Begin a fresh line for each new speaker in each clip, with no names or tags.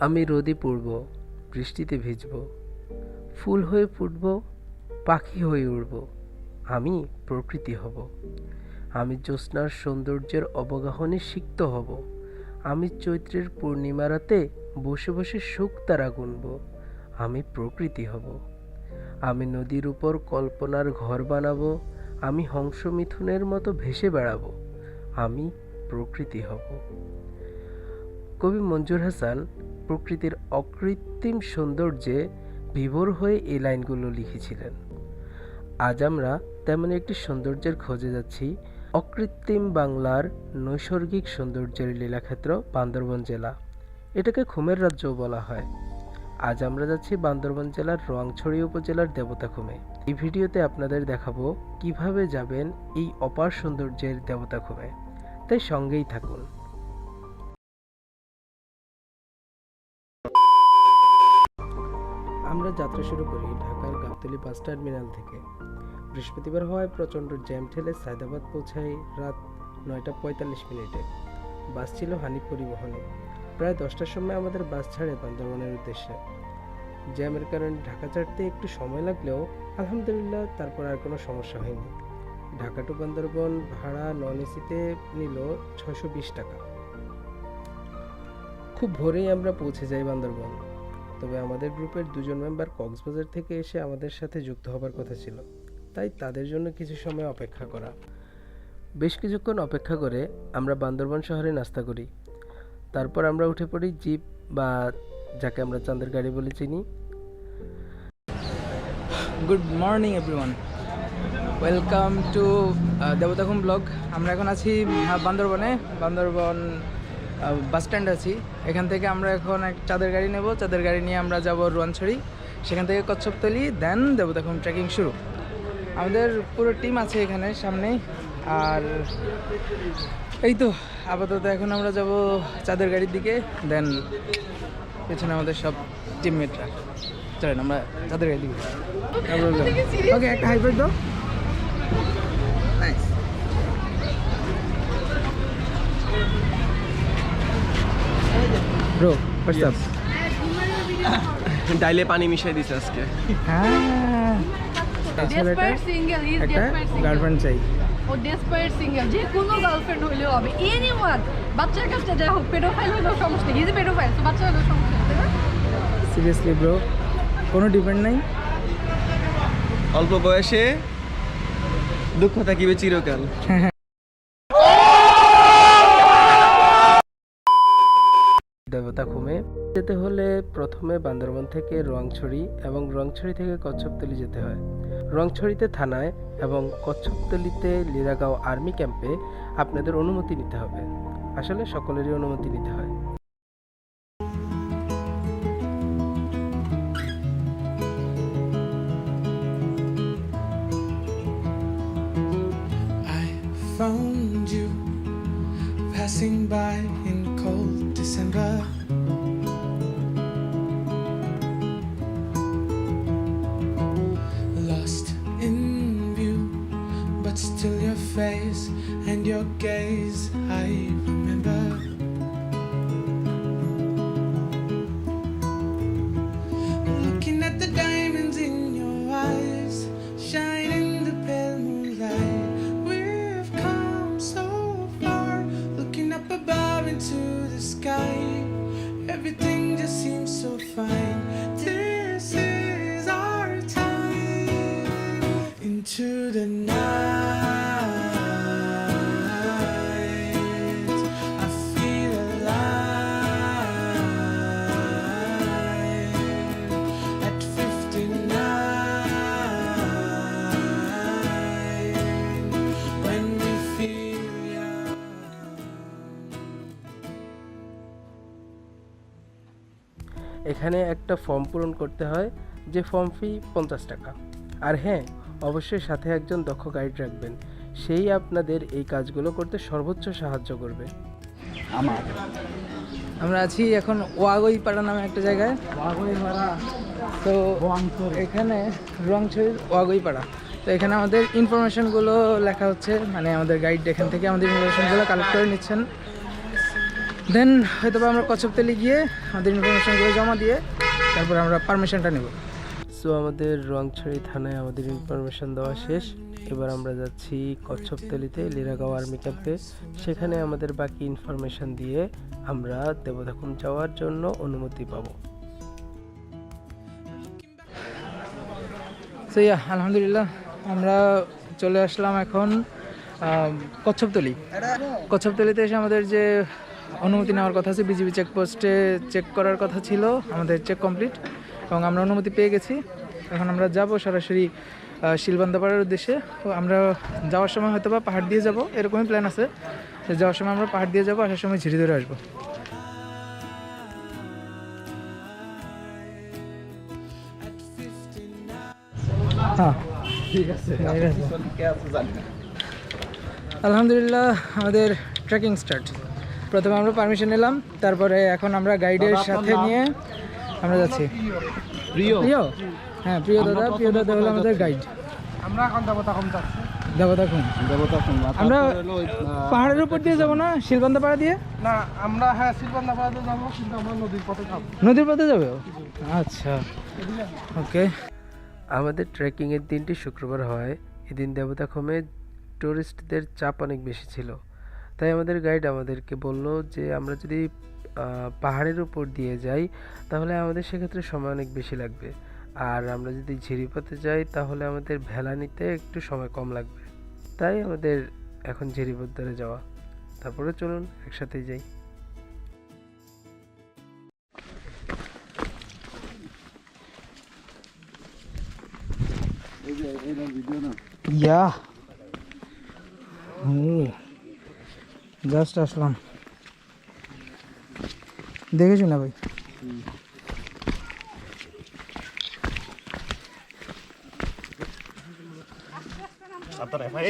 আমি রোদে পড়ব, বৃষ্টিতে ভিজব। ফুল হয়ে ফুটব, পাখি হয়ে উঠব আমি প্রকৃতি হব। আমি জ্যোৎস্নার সৌন্দর্যের অবগাহনে সিক্ত হব। আমি চৈত্রের পূর্ণিমা রাতে বসে বসে সুখ তারা গুনব। আমি প্রকৃতি হব। আমি নদীর উপর কল্পনার ঘর বানাবো। আমি হংস মিথুনের মতো ভেসে বেড়াবো। আমি প্রকৃতি হব। কবি মঞ্জুর হাসান প্রকৃতির অকৃত্রিম সৌন্দর্যে বিভোর হয়ে এই লাইনগুলো লিখেছিলেন। আজ আমরা তেমন একটি সৌন্দর্যের খোঁজে যাচ্ছি, অকৃত্রিম বাংলার নৈসর্গিক সৌন্দর্যের লীলাক্ষেত্র বান্দরবন জেলা। এটাকে খুমের রাজ্যও বলা হয়। আজ আমরা যাচ্ছি বান্দরবন জেলার রোয়াংছড়ি উপজেলার দেবতাখুমে এই ভিডিওতে আপনাদের দেখাবো কীভাবে যাবেন এই অপার সৌন্দর্যের দেবতা দেবতাখুমে তাই সঙ্গেই থাকুন। যাত্রা শুরু করি ঢাকার গাবতলি বাস টার্মিনাল থেকে। বৃহস্পতিবার হওয়ায় প্রচণ্ড জ্যাম ঠেলে সায়দাবাদ পৌঁছাই রাত নয়টা পঁয়তাল্লিশ মিনিটে। বাস ছিল হানি পরিবহনে। প্রায় দশটার সময় আমাদের বাস ছাড়ে বান্দরবনের উদ্দেশ্যে। জ্যামের কারণে ঢাকা ছাড়তে একটু সময় লাগলেও আলহামদুলিল্লাহ তারপর আর কোনো সমস্যা হয়নি। ঢাকা টু বান্দরবন ভাড়া নন এসিতে নিল ছশো বিশ টাকা। খুব ভোরেই আমরা পৌঁছে যাই বান্দরবন। তবে আমাদের গ্রুপের দুজন মেম্বার কক্সবাজার থেকে এসে আমাদের সাথে যুক্ত হবার কথা ছিল। তাই তাদের জন্য কিছু সময় অপেক্ষা করা। বেশ কিছুক্ষণ অপেক্ষা করে আমরা বান্দরবান শহরে নাস্তা করি। তারপর আমরা উঠে পড়ি জিপ বা যাকে আমরা চাঁদের গাড়ি বলে চিনি।
Good morning, everyone. Welcome to Debotakhum blog. আমরা এখন আছি বান্দরবনে। বান্দরবন বাস স্ট্যান্ড আছি। এখান থেকে আমরা এখন এক চাঁদের গাড়ি নেব। চাঁদের গাড়ি নিয়ে আমরা যাব রোয়ানছড়ি। সেখান থেকে কচ্ছপতলি দেন দেবতাখুম ট্রেকিং শুরু। আমাদের পুরো টিম আছে এখানে সামনেই। আর এই তো আপাতত এখন আমরা যাব চাঁদের গাড়ির দিকে। দেন পেছনে আমাদের সব টিমমেটরা চলেন আমরা চাঁদের গাড়ির দিকে ওকে একটা হাইব্রিড দাও। ব্রো হোয়াটস আপ
ডাইলে পানি মিশিয়ে দিছে আজকে।
হ্যাঁ।
ডেসপায়ার সিঙ্গেল ইজ
একটা গার্লফ্রেন্ড চাই।
ও ডেসপায়ার সিঙ্গেল যে কোনো গার্লফ্রেন্ড হইলেও হবে। এনিওয়ান বাচ্চার কাছে যা হোক পেডোফাইল হলেও সমস্যা নেই। পেডোফাইল তো বাচ্চা হলেও সমস্যা নেই তাই না?
সিরিয়াসলি ব্রো কোনো ডিপেন্ড নাই?
অল্প বয়সে দুঃখ থাকিবে চিরকাল?
দেবতা খুমে যেতে হলে প্রথমে বান্দরবন থেকে রংছড়ি এবং রংছড়ি থেকে কচ্ছপতলি যেতে হয়। রংছড়িতে থানায় এবং কচ্ছপতলিতে লিরাগাঁও আর্মি ক্যাম্পে আপনাদের অনুমতি নিতে হবে। আসলে সকলেরই অনুমতি নিতে হয়। এখানে একটা ফর্ম পূরণ করতে হয় যে ফর্ম ফি পঞ্চাশ টাকা। আর হ্যাঁ অবশ্যই সাথে একজন দক্ষ গাইড রাখবেন। সেই আপনাদের এই কাজগুলো করতে সর্বোচ্চ সাহায্য করবে।
আমরা? আছি এখন ওয়াগই পাড়া নামে একটা জায়গায়। তো এখানে রংছড়ির ওয়াগইপাড়া। তো এখানে আমাদের ইনফরমেশনগুলো লেখা হচ্ছে মানে আমাদের গাইড এখান থেকে আমাদের ইনফরমেশনগুলো কালেক্ট করে নিচ্ছেন। দেন হয়তো আমরা কচ্ছপতলি গিয়ে আমাদের ইনফরমেশন ইনফরমেশনগুলো জমা দিয়ে তারপর আমরা পারমিশনটা নেব।
সো আমাদের রংছড়ি থানায় আমাদের ইনফরমেশন দেওয়া শেষ। এবার আমরা যাচ্ছি কচ্ছপতলিতে লিরাগাঁও আর্মি ক্যাম্পে সেখানে আমাদের বাকি ইনফরমেশন দিয়ে আমরা দেবদাখুম যাওয়ার জন্য অনুমতি পাব।
সো ইয়া আলহামদুলিল্লাহ আমরা চলে আসলাম এখন কচ্ছপতলি। কচ্ছপতলিতে এসে আমাদের যে অনুমতি নেওয়ার কথা আছে বিজিবি চেকপোস্টে চেক করার কথা ছিল আমাদের চেক কমপ্লিট এবং আমরা অনুমতি পেয়ে গেছি। এখন আমরা যাব সরাসরি শিলবান্দাপাড়ার উদ্দেশ্যে। আমরা যাওয়ার সময় হয়তো বা পাহাড় দিয়ে যাব এরকমই প্ল্যান আছে। যাওয়ার সময় আমরা পাহাড় দিয়ে যাব আসার সময় ঝিরি ধরে আসব। হ্যাঁ। ঠিক আছে আলহামদুলিল্লাহ আমাদের ট্রেকিং স্টার্ট প্রথমে আমরা পারমিশন নিলাম তারপরে এখন আমরা গাইডের সাথে নিয়ে আমরা যাচ্ছি। প্রিয়। প্রিয়? হ্যাঁ প্রিয় দাদা প্রিয় দাদা হলো আমাদের গাইড
আমরা এখন দেবতা কম যাচ্ছি।
দেবতা খুন
দেবতা কম
আমরা পাহাড়ের উপর দিয়ে যাব না? শিলবান্ধা পাড়া দিয়ে?
না আমরা হ্যাঁ শিলবান্ধা পাড়াতে যাব কিন্তু আমরা নদীর পথে যাব।
নদীর পথে যাবে? আচ্ছা। ওকে।
আমাদের ট্রেকিংয়ের দিনটি শুক্রবার হয়। এদিন দেবতা খুমে টুরিস্টদের চাপ অনেক বেশি ছিল। তাই আমাদের গাইড আমাদেরকে বলল যে আমরা যদি পাহাড়ের উপর দিয়ে যাই তাহলে আমাদের সেক্ষেত্রে সময় অনেক বেশি লাগবে। আর আমরা যদি ঝিরিপথে যাই তাহলে আমাদের ভেলা নিতে একটু সময় কম লাগবে। তাই আমাদের এখন ঝিরিপথ ধরে যাওয়া। তারপরে চলুন একসাথেই যাই।
ইয়া। জাস্ট আসলাম। দেখেছি না ভাই?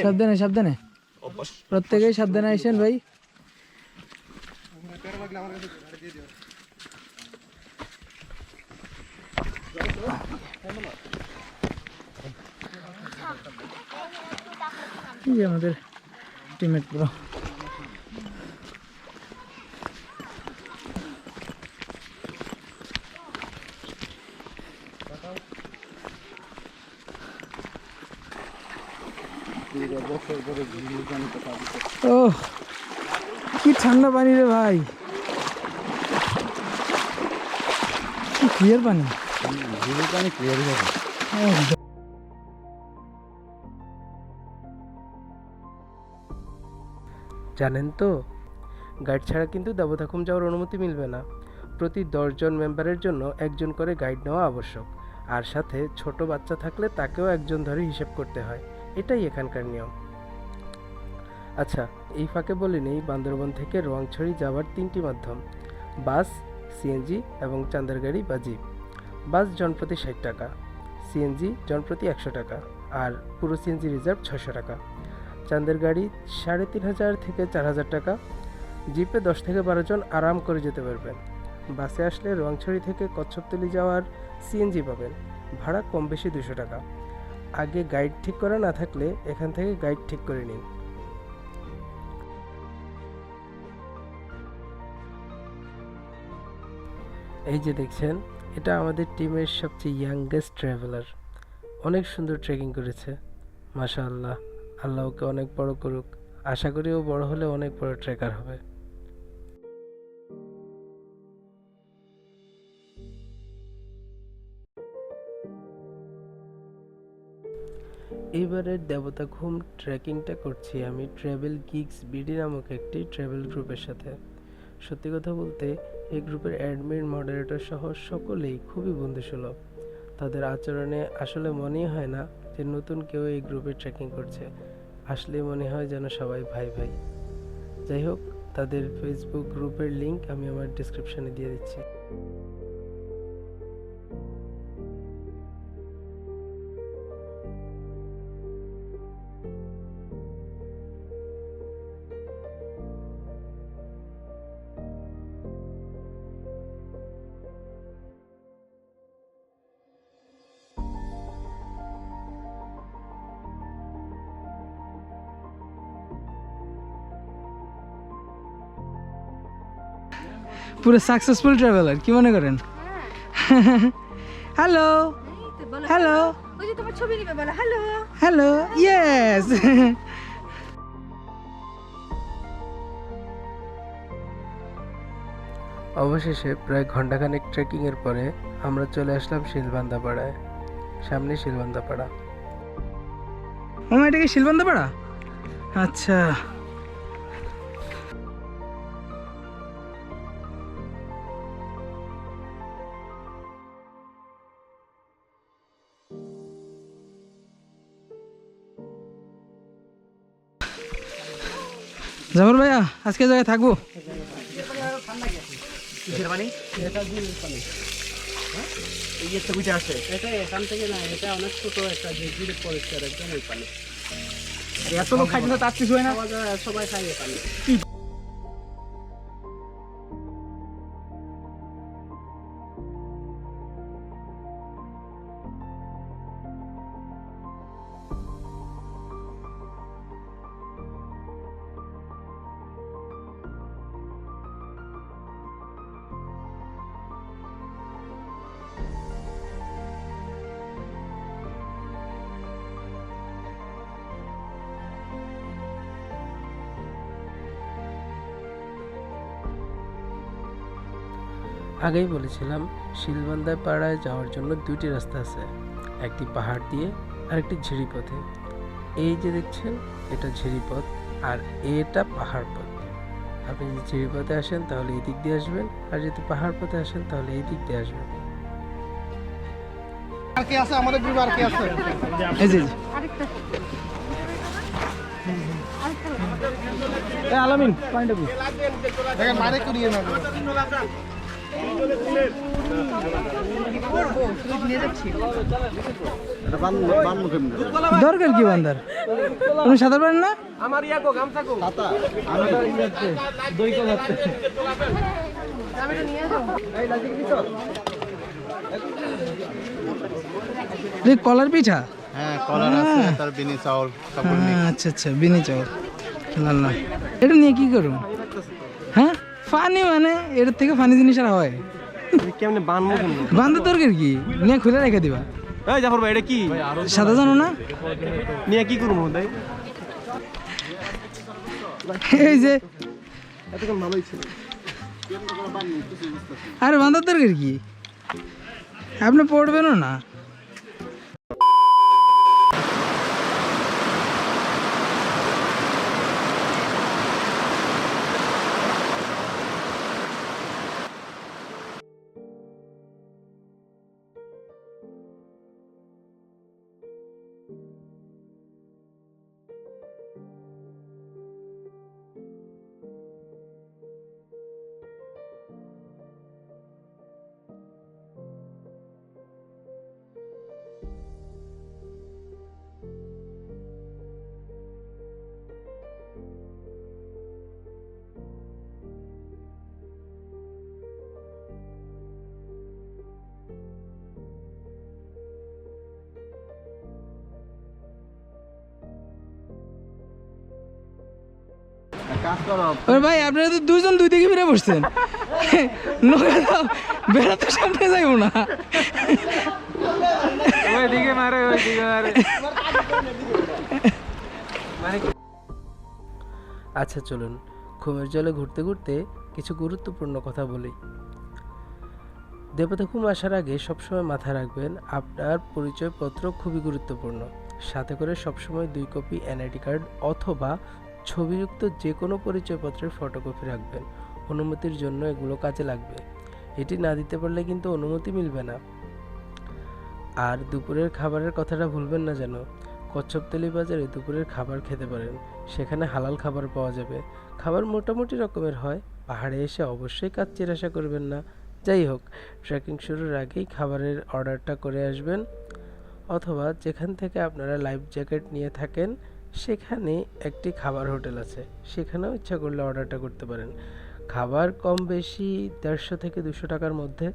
সাবধানে সাবধানে প্রত্যেকেই সাবধানে আইসেন ভাই। আমাদের টিমমেট পুরো ও, কি ঠান্ডা পানি রে ভাই। ক্লিয়ার পানি? একদম।
জানেন তো গাইড ছাড়া কিন্তু দেবতাখুম যাওয়ার অনুমতি মিলবে না। প্রতি দশজন মেম্বারের জন্য একজন করে গাইড নেওয়া আবশ্যক। আর সাথে ছোট বাচ্চা থাকলে তাকেও একজন ধরে হিসেব করতে হয়। এটাই এখানকার নিয়ম। আচ্ছা এই ফাঁকে বলে নেই বান্দরবন থেকে রোয়াংছড়ি যাওয়ার তিনটি মাধ্যম, বাস, সিএনজি এবং চান্দার গাড়ি বা জিপ। বাস জনপ্রতি ষাট টাকা, সিএনজি জনপ্রতি একশো টাকা, আর পুরো সিএনজি রিজার্ভ ছশো টাকা। চাঁদের গাড়ি সাড়ে তিন হাজার থেকে চার হাজার টাকা, জিপে দশ থেকে বারো জন আরাম করে যেতে পারবেন। বাসে আসলে রংছড়ি থেকে কচ্ছপতলি যাওয়ার সিএনজি পাবেন, ভাড়া কম বেশি দুশো টাকা। আগে গাইড ঠিক করা না থাকলে এখান থেকে গাইড ঠিক করে নিন। এই যে দেখছেন, এটা আমাদের টিমের সবচেয়ে ইয়াংগেস্ট ট্রাভেলার অনেক সুন্দর ট্রেকিং করেছে মাশা আল্লাহ আল্লাহ ওকে অনেক বড় করুক। আশা করি ও বড় হলে অনেক বড় ট্রেকার হবে। এবারের দেবতা ঘুম ট্রেকিংটা করছি আমি ট্রাভেল গিগস বিডি নামক একটি ট্রাভেল গ্রুপের সাথে। সত্যি কথা বলতে, এই গ্রুপের অ্যাডমিন মডারেটর সহ সকলেই খুবই বন্ধুসুলভ। তাদের আচরণে আসলে মনেই হয় না যে নতুন কেউ এই গ্রুপে ট্রেকিং করছে। আসলে মনে হয় যেন সবাই ভাই ভাই। যাই হোক, তাদের ফেসবুক গ্রুপের লিংক আমি আমার ডিসক্রিপশানে দিয়ে দিচ্ছি।
পুরো সাকসেসফুল ট্রাভেলার কি মনে করেন? Hello hello
hello
hello yes
অবশেষে প্রায় ঘন্টাখানেক ট্রেকিংয়ের পরে আমরা চলে আসলাম শিলবান্দা পাড়ায় সামনে শিলবান্দা পাড়া
মামা এটা কি শিলবন্ধ পাড়া আচ্ছা। জাফর ভাইয়া আজকে জায়গায় থাকব? এত লোক খাইছে তার কিছু হয় না। সবাই খাই
আগেই বলেছিলাম শিলবান্দা পাড়ায় যাওয়ার জন্য দুইটি রাস্তা আছে একটি পাহাড় দিয়ে আর একটি ঝিরিপথে। এই যে দেখছেন এটা ঝিরিপথ আর এটা পাহাড় পথ আপনি যদি ঝিরিপথে আসেন তাহলে এই দিক দিয়ে আসবেন আর যদি পাহাড় পথে আসেন তাহলে এই দিক দিয়ে আসবেন।
আর কে আছে? আমাদের গ্রুপে আর কে আছে?
এই যে এই যে।
আরেকটা।
এ, আলামিন পয়েন্ট অফ
দেখেন মারে করিয়ে না
দরকার কি বান্দার? তুমি সাঁতার পারেন না? এই কলার পিঠা?
হ্যাঁ কলার আছে তার বিনি চাউল
হ্যাঁ, আচ্ছা আচ্ছা বিনি চাউল। লাল এটা নিয়ে কি করুন হ্যাঁ ফানি মানে এটার থেকে ফানি জিনিস আর হয়।
কেমনে বানবো কেমনে
বান্ধব দরকার কি? নিয়ে খুলে রেখে দিবা।
এই জাফর ভাই এটা কি?
সাদা জানো না?
নিয়ে কি করব ভাই?
এই যে।
এতক্ষণ ভালোই ছিল।
আরে বান্ধার দরকার কি? আপনি পড়বেনও না। ভাই আপনারা তো দুজন দুই দিকে ফিরে বসছেন। নৌকা তো বেড়া সামনে যাইব না।
ওইদিকে মারে ওইদিকে মারে।
আচ্ছা চলুন। ঘুমের জলে ঘুরতে ঘুরতে কিছু গুরুত্বপূর্ণ কথা বলি। দেবতাখুম আসার আগে সবসময় মাথায় রাখবেন আপনার পরিচয়পত্র খুবই গুরুত্বপূর্ণ। সাথে করে সবসময় দুই কপি এনআইডি কার্ড অথবা ছবিযুক্ত যে কোনো পরিচয়পত্রের ফটোকপি রাখবেন। অনুমতির জন্য এগুলো কাজে লাগবে। এটি না দিতে পারলে কিন্তু অনুমতি মিলবে না। আর দুপুরের খাবারের কথাটা ভুলবেন না যেন। কচ্ছপতলি বাজারে দুপুরের খাবার খেতে পারেন। সেখানে হালাল খাবার পাওয়া যাবে। খাবার মোটামুটি রকমের হয়। পাহাড়ে এসে অবশ্যই কাজ আশা করবেন না। যাই হোক, ট্রেকিং শুরুর আগেই খাবারের অর্ডারটা করে আসবেন। অথবা যেখান থেকে আপনারা লাইফ জ্যাকেট নিয়ে থাকেন সেখানে একটি খাবার হোটেল আছে। সেখানেও ইচ্ছা করলে অর্ডারটা করতে পারেন। খাবার কম বেশি দেড়শো থেকে দুশো টাকার মধ্যে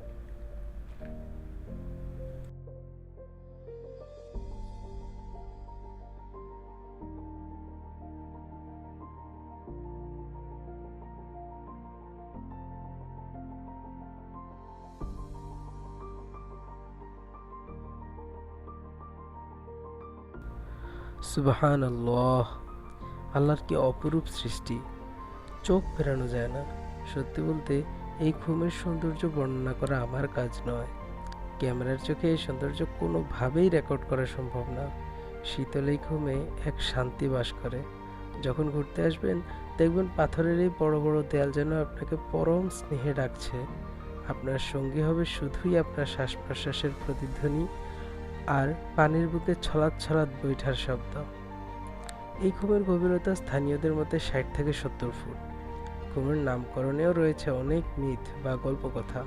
সুবাহান আল্লাহ আল্লাহর কি অপরূপ সৃষ্টি। চোখ ফেরানো যায় না। সত্যি বলতে, এই ঘুমের সৌন্দর্য বর্ণনা করা আমার কাজ নয়। ক্যামেরার চোখে এই সৌন্দর্য কোনোভাবেই রেকর্ড করা সম্ভব না। শীতল এই ঘুমে এক শান্তি বাস করে। যখন ঘুরতে আসবেন, দেখবেন পাথরের এই বড় বড় দেয়াল যেন আপনাকে পরম স্নেহে ডাকছে। আপনার সঙ্গী হবে শুধুই আপনার শ্বাস প্রশ্বাসের প্রতিধ্বনি আর পানির বুকে ছলাৎ ছলাৎ বৈঠার শব্দ। এই ঘুমের গভীরতা স্থানীয়দের মধ্যে ষাট থেকে সত্তর ফুট। ঘুমের নামকরণেও রয়েছে অনেক মিথ বা গল্পকথা।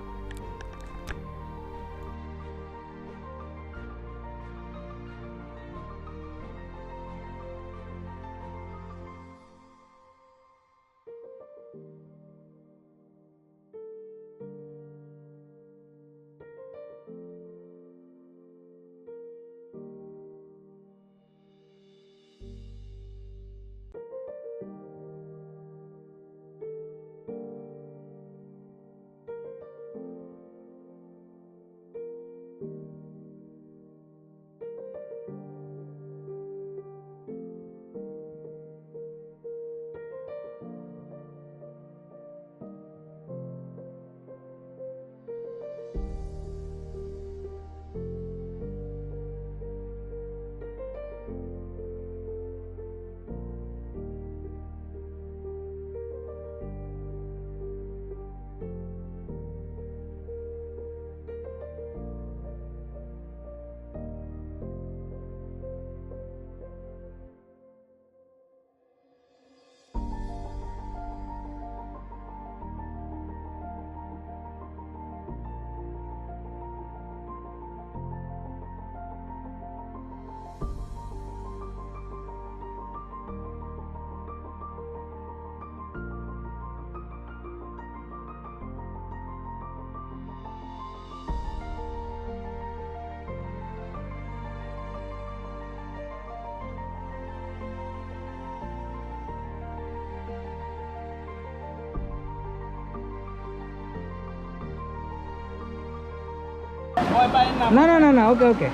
না না না না ওকে ওকে।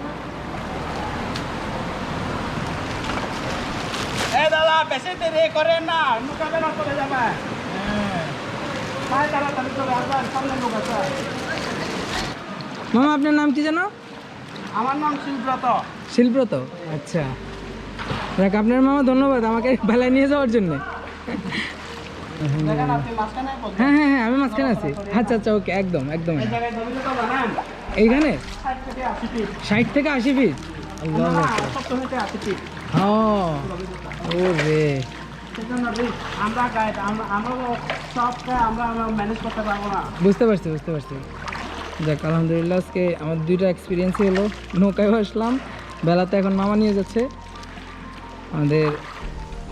এ দাদা বেশি দেরি করে না চলে যাবে।
মামা আপনার নাম কি জানো?
আমার নাম শিবব্রত
শিল্প্রত আচ্ছা। দেখ আপনার মামা ধন্যবাদ আমাকে বেলায় নিয়ে যাওয়ার জন্য। হ্যাঁ হ্যাঁ হ্যাঁ আমি মাঝখানে আছি। আচ্ছা আচ্ছা ওকে একদম একদম। এইখানে?
ষাট থেকে আশি
হ্যাঁ। ও রে বুঝতে পারছি বুঝতে পারছি। যাক আলহামদুলিল্লাহ আজকে আমার দুইটা এক্সপিরিয়েন্সই হলো। নৌকায়ও আসলাম বেলাতে এখন মামা নিয়ে যাচ্ছে। আমাদের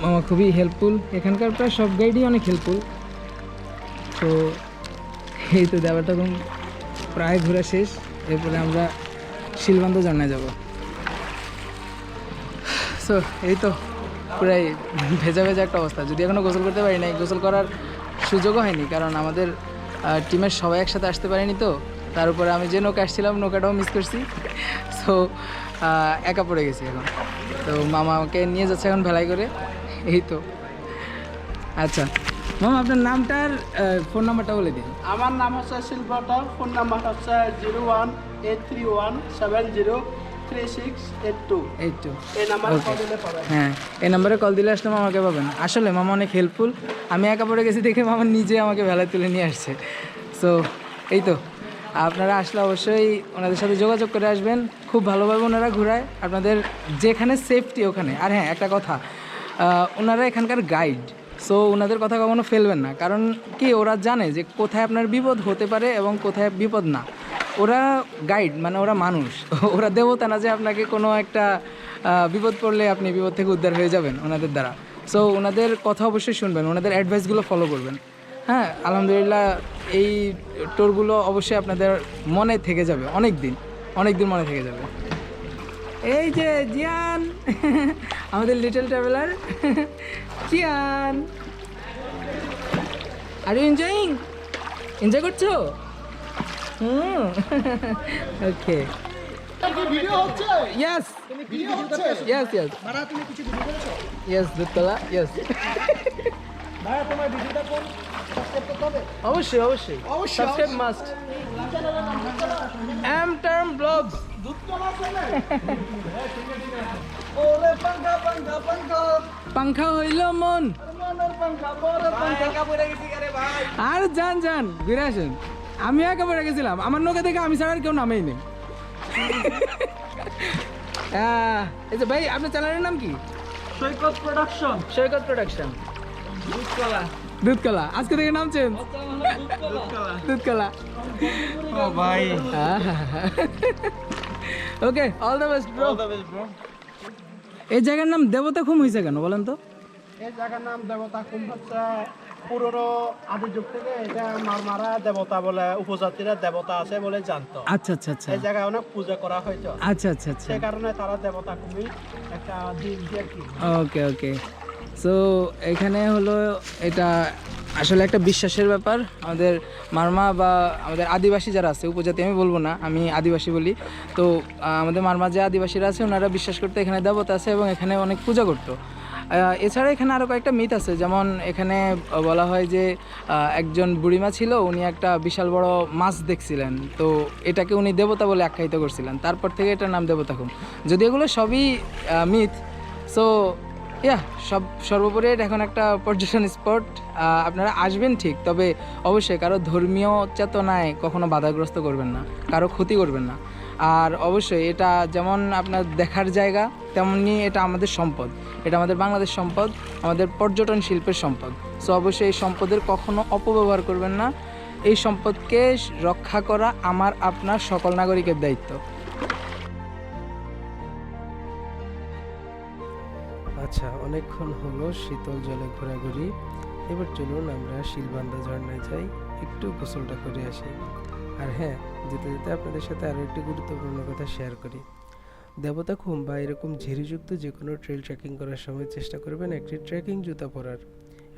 মামা খুবই হেল্পফুল এখানকার প্রায় সব গাইডই অনেক হেল্পফুল তো এই তো দেওয়ার তখন প্রায় ঘোরা শেষ। এরপরে আমরা শিলবান্ধ ঝর্ণায় যাব। সো এই তো পুরাই ভেজা ভেজা একটা অবস্থা। যদি এখনও গোসল করতে পারি নাই, গোসল করার সুযোগও হয়নি, কারণ আমাদের টিমের সবাই একসাথে আসতে পারেনি তো। তার উপরে আমি যে নৌকা আসছিলাম, নৌকাটাও মিস করছি। সো একা পড়ে গেছি এখন। তো মামা আমাকে নিয়ে যাচ্ছে এখন ভেলাই করে। এই তো। আচ্ছা। মামা আপনার নামটার ফোন নাম্বারটা বলে দিন।
আমার নাম হচ্ছে শিল্পটা ফোন নাম্বার হচ্ছে zero one eight three one seven zero three six eight two.
এই তো
এই নাম্বার কল দিলে পাবেন।
হ্যাঁ এই নাম্বারে কল দিলে আসলে মামাকে পাবেন। আসলে মামা অনেক হেল্পফুল আমি একা পড়ে গেছি দেখে মামা নিজে আমাকে ভেলায় তুলে নিয়ে আসছে। সো এই তো। আপনারা আসলে অবশ্যই ওনাদের সাথে যোগাযোগ করে আসবেন। খুব ভালোভাবে ওনারা ঘুরায়। আপনাদের যেখানে সেফটি ওখানে। আর হ্যাঁ একটা কথা ওনারা এখানকার গাইড সো ওনাদের কথা কখনো ফেলবেন না। কারণ কি, ওরা জানে যে কোথায় আপনার বিপদ হতে পারে এবং কোথায় বিপদ না। ওরা গাইড মানে ওরা মানুষ। ওরা দেবতা না যে আপনাকে কোনো একটা বিপদ পড়লে আপনি বিপদ থেকে উদ্ধার হয়ে যাবেন ওনাদের দ্বারা। সো ওনাদের কথা অবশ্যই শুনবেন, ওনাদের অ্যাডভাইসগুলো ফলো করবেন। হ্যাঁ আলহামদুলিল্লাহ এই টোরগুলো অবশ্যই আপনাদের মনে থেকে যাবে অনেক দিন অনেক দিন মনে থেকে যাবে। এই যে জিয়ান আমাদের লিটল ট্রাভেলার জিয়ান। আর ইউ এনজয়িং এনজয় করছ? হুম। Okay yes yes yes Dudhtala অবশ্যই অবশ্যই।
অবশ্যই,
subscribe must M term blogs পাংখা হইল মন। আর যান যান ঘুরে আসেন। আমি একেবারে গেছিলাম। আমার নৌকা থেকে আমি ছাড়া আর কেউ নামেই নেই। আহ, এই যে ভাই আপনার চ্যানেলের নাম কি?
সৈকত প্রোডাকশন।
সৈকত প্রোডাকশন। দুধকলা। আজকে থেকে নাম চেঞ্জ দুধকলা।
ও ভাই।
Okay all the best bro এই জায়গার নাম দেবতা খুম হয়েছে কেন বলেন তো?
এই জায়গার নাম দেবতা কুম্ভ হচ্ছে পুরনো আদি যুগ থেকে এটা মারমারা দেবতা বলে উপজাতিরা দেবতা আছে বলে জানতো।
আচ্ছা আচ্ছা আচ্ছা।
এই জায়গায় অনেক পূজা করা হয়তো
আচ্ছা আচ্ছা আচ্ছা।
সে কারণে তারা দেবতা কুমি একটা দিন দিয়ে
ওকে ওকে সো এখানে হলো এটা আসলে একটা বিশ্বাসের ব্যাপার। আমাদের মারমা বা আমাদের আদিবাসী যারা আছে, উপজাতি, আমি বলব না, আমি আদিবাসী বলি। তো আমাদের মারমা যে আদিবাসীরা আছে, ওনারা বিশ্বাস করতে এখানে দেবতা আছে এবং এখানে অনেক পূজা করতো। এছাড়া এখানে আরও কয়েকটা মিথ আছে। যেমন এখানে বলা হয় যে একজন বুড়িমা ছিল, উনি একটা বিশাল বড় মাছ দেখছিলেন। তো এটাকে উনি দেবতা বলে আখ্যায়িত করছিলেন। তারপর থেকে এটার নাম দেবতাখুম যদি এগুলো সবই মিথ। সো ইয়া সব, সর্বোপরি এটা এখন একটা পর্যটন স্পট। আপনারা আসবেন ঠিক, তবে অবশ্যই কারও ধর্মীয় চেতনায় কখনো বাধাগ্রস্ত করবেন না, কারও ক্ষতি করবেন না। আর অবশ্যই এটা যেমন আপনার দেখার জায়গা, তেমনি এটা আমাদের সম্পদ। এটা আমাদের বাংলাদেশ সম্পদ, আমাদের পর্যটন শিল্পের সম্পদ। সো অবশ্যই এই সম্পদের কখনো অপব্যবহার করবেন না। এই সম্পদকে রক্ষা করা আমার, আপনার সকল নাগরিকের দায়িত্ব।
আচ্ছা অনেকক্ষণ হলো, শীতল জলে ঘোরাঘুরি। এবার চলুন আমরা শিলবান্দা ঝর্ণায় যাই, একটু গোসলটা করে আসি। আর হ্যাঁ যেতে যেতে আপনাদের সাথে আরও একটি গুরুত্বপূর্ণ কথা শেয়ার করি। দেবতা খুম বা এরকম ঝিরিযুক্ত যে কোনো ট্রেল ট্রেকিং করার সময় চেষ্টা করবেন একটি ট্রেকিং জুতা পরার।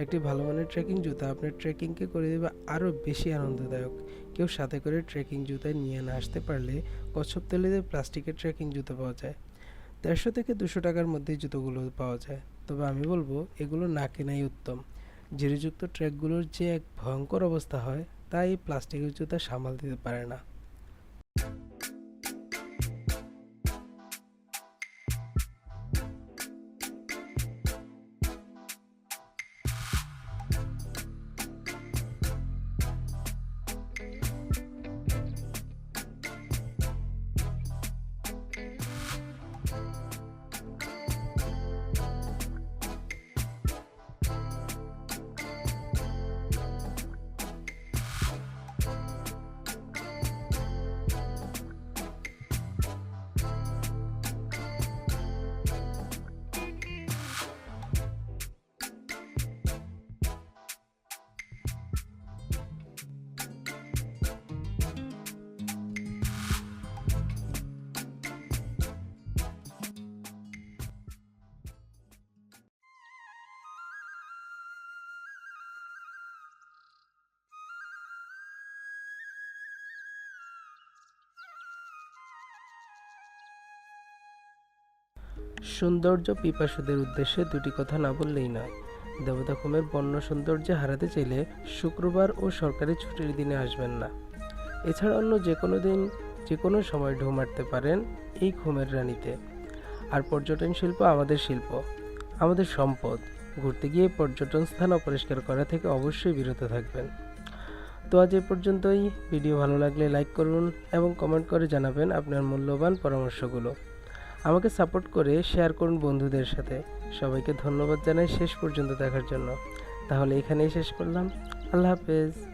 একটি ভালো মানের ট্রেকিং জুতা আপনার ট্রেকিংকে করে দেবে আরও বেশি আনন্দদায়ক। কেউ সাথে করে ট্রেকিং জুতায় নিয়ে না আসতে পারলে কচ্ছপ তেলেতে প্লাস্টিকের ট্রেকিং জুতা পাওয়া যায়। দেড়শো থেকে দুশো টাকার মধ্যেই জুতোগুলো পাওয়া যায়। তবে আমি বলব, এগুলো না কেনাই উত্তম। ঝিরিযুক্ত ট্র্যাকগুলোর যে এক ভয়ঙ্কর অবস্থা হয় তাই প্লাস্টিকের জুতা সামাল দিতে পারে না। সৌন্দর্য পিপাসুদের উদ্দেশ্যে দুটি কথা না বললেই নয়। দেবতাখুমের বন্য সৌন্দর্য হারাতে চাইলে শুক্রবার ও সরকারি ছুটির দিনে আসবেন না। এছাড়া অন্য যে কোনো দিন, যে কোনো সময় ঢু মারতে পারেন এই ঘুমের রানীতে। আর পর্যটন শিল্প আমাদের শিল্প, আমাদের সম্পদ। ঘুরতে গিয়ে পর্যটন স্থান অপরিষ্কার করা থেকে অবশ্যই বিরত থাকবেন। তো আজ এ পর্যন্তই। ভিডিও ভালো লাগলে লাইক করুন এবং কমেন্ট করে জানাবেন আপনার মূল্যবান পরামর্শগুলো। আমাকে সাপোর্ট করে শেয়ার করুন বন্ধুদের সাথে। সবাইকে ধন্যবাদ জানাই শেষ পর্যন্ত দেখার জন্য। তাহলে এখানেই শেষ করলাম। আল্লাহ হাফেজ।